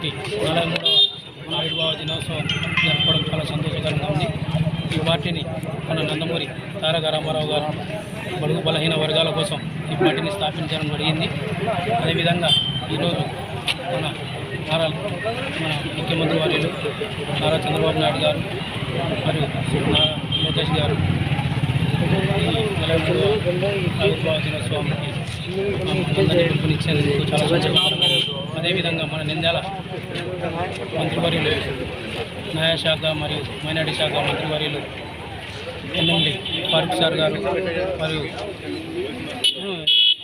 Party నలభై మూడవ ఆవిర్భావ దినోత్సవం జరపడం చాలా సంతోషకరంగా ఉంది. ఈ పార్టీని మన నందమూరి తారక రామారావు గారు బడుగు బలహీన వర్గాల కోసం ఈ పార్టీని స్థాపించడం జరిగింది. అదేవిధంగా ఈరోజు మన నారా మన ముఖ్యమంత్రి వారిలో నారా చంద్రబాబు నాయుడు గారు మరియు లోకేష్ గారు ఈ నలభై మూడవ ఆవిర్భావ దినోత్సవానికి ఇచ్చేది పిలుపునిచ్చేందుకు చాలా సంతోషంగా అదేవిధంగా మన నింద్యాల మంత్రివర్యులు న్యాయశాఖ మరియు మైనార్టీ శాఖ మంత్రివర్యులు ఎన్ఎండి ఫారూక్ సార్ గారు మరియు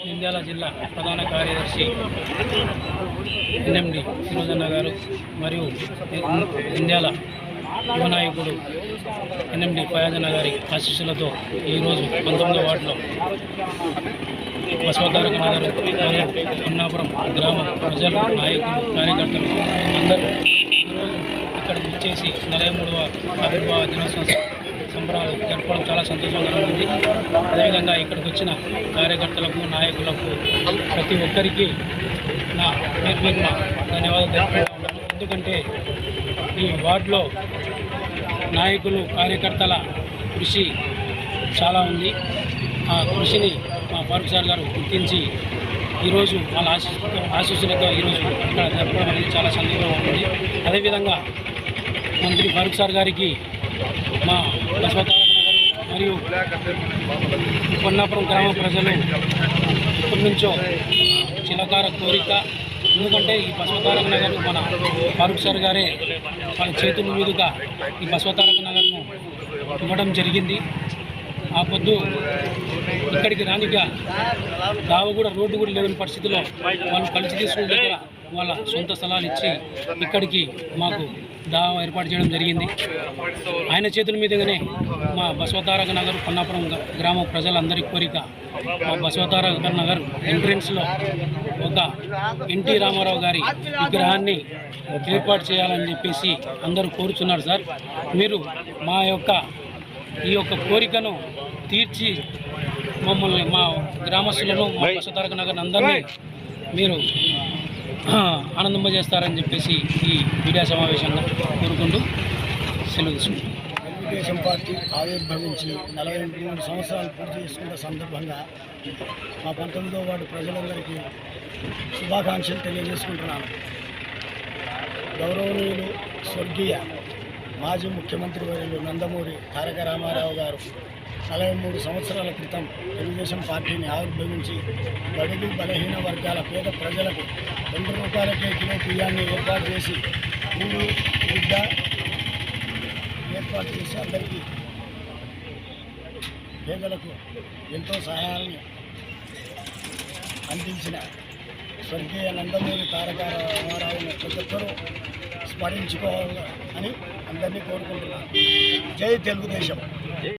నింద్యాల జిల్లా ప్రధాన కార్యదర్శి ఎన్ఎండి ఫిరోజన్న గారు మరియు నింద్యాల యువనాయకుడు ఎన్ఎండి ఫయాజన్న గారి ఆశీస్సులతో ఈరోజు పంతొమ్మిదో వార్డులో బసవతారక నగర్ అన్నాపురం గ్రామ ప్రజలు నాయకులు కార్యకర్తలు అందరూ ఈరోజు ఇక్కడ వచ్చేసి నలభై మూడవ ఆవిర్భావ దినోత్సవం సంబరాలు జరపడం చాలా సంతోషంగా ఉంది. అదేవిధంగా ఇక్కడికి వచ్చిన కార్యకర్తలకు నాయకులకు ప్రతి ఒక్కరికి నా పేరు పేరున ధన్యవాదాలు తెలుపుకుంటా ఎందుకంటే ఈ వార్డులో నాయకులు కార్యకర్తల కృషి చాలా ఉంది. ఆ కృషిని మా ఫారూక్ సార్ గారు గుర్తించి ఈరోజు వాళ్ళ ఆశీస్సులతో ఆశీస్సులతో ఈరోజు ఇక్కడ జరపడం అనేది చాలా సంతోషంగా ఉంది అదేవిధంగా మంత్రి ఫారూక్ సార్ గారికి మా బసవతారక నగర్ మరియు కొన్నాపురం గ్రామ ప్రజలు ఇప్పటి నుంచో చిలకార కోరిక ఎందుకంటే ఈ బసవతారక నగర్ మన ఫారూక్ సార్ గారే వాళ్ళ చేతుల మీదుగా ఈ బసవతారక నగర్ను ఇవ్వడం జరిగింది. ఆ పొద్దు ఇక్కడికి రానిగా దావ కూడా రోడ్డు కూడా లేని పరిస్థితిలో వాళ్ళు కలిసి తీసుకున్న దగ్గర వాళ్ళ సొంత స్థలాలు ఇచ్చి ఇక్కడికి మాకు దావ ఏర్పాటు చేయడం జరిగింది. ఆయన చేతుల మీదుగానే మా బసవతారక నగర్ కొన్నాపురం గ్రామ ప్రజలందరి కోరిక మా బసవతారక నగర్ ఎంట్రెన్స్లో ఒక ఎన్టీ రామారావు గారి విగ్రహాన్ని ఏర్పాటు చేయాలని చెప్పేసి అందరూ కోరుచున్నారు సార్. మీరు మా యొక్క ఈ యొక్క కోరికను తీర్చి మమ్మల్ని మా గ్రామస్తులను మా బసవతారక నగర్ అందరినీ మీరు ఆనందింపజేస్తారని చెప్పేసి ఈ మీడియా సమావేశంగా కోరుకుంటూ సెలవు తీసుకుంటాం తెలుగుదేశం పార్టీ ఆవిర్భవించి నలభై మూడు సంవత్సరాలు పూర్తి చేసుకున్న సందర్భంగా మా పంతొమ్మిదో వార్డు ప్రజలందరికీ శుభాకాంక్షలు తెలియజేసుకుంటున్నాను. గౌరవనీయులు స్వర్గీయ మాజీ ముఖ్యమంత్రి వర్యులు నందమూరి తారక రామారావు గారు నలభై మూడు సంవత్సరాల క్రితం తెలుగుదేశం పార్టీని ఆవిర్భవించి బడుగు బలహీన వర్గాల పేద ప్రజలకు రెండు రూపాయలకే కిలో బియ్యాన్ని ఏర్పాటు చేసి ఊరు బిడ్డ ఏర్పాటు చేసి అందరికీ పేదలకు ఎంతో సహాయాన్ని అందించిన స్వర్గీయ నందమూరి తారక రామారావుని ప్రతి ఒక్కరూ స్మరించుకోవాలని అందరినీ కోరుకుంటున్నాను. జై తెలుగుదేశం.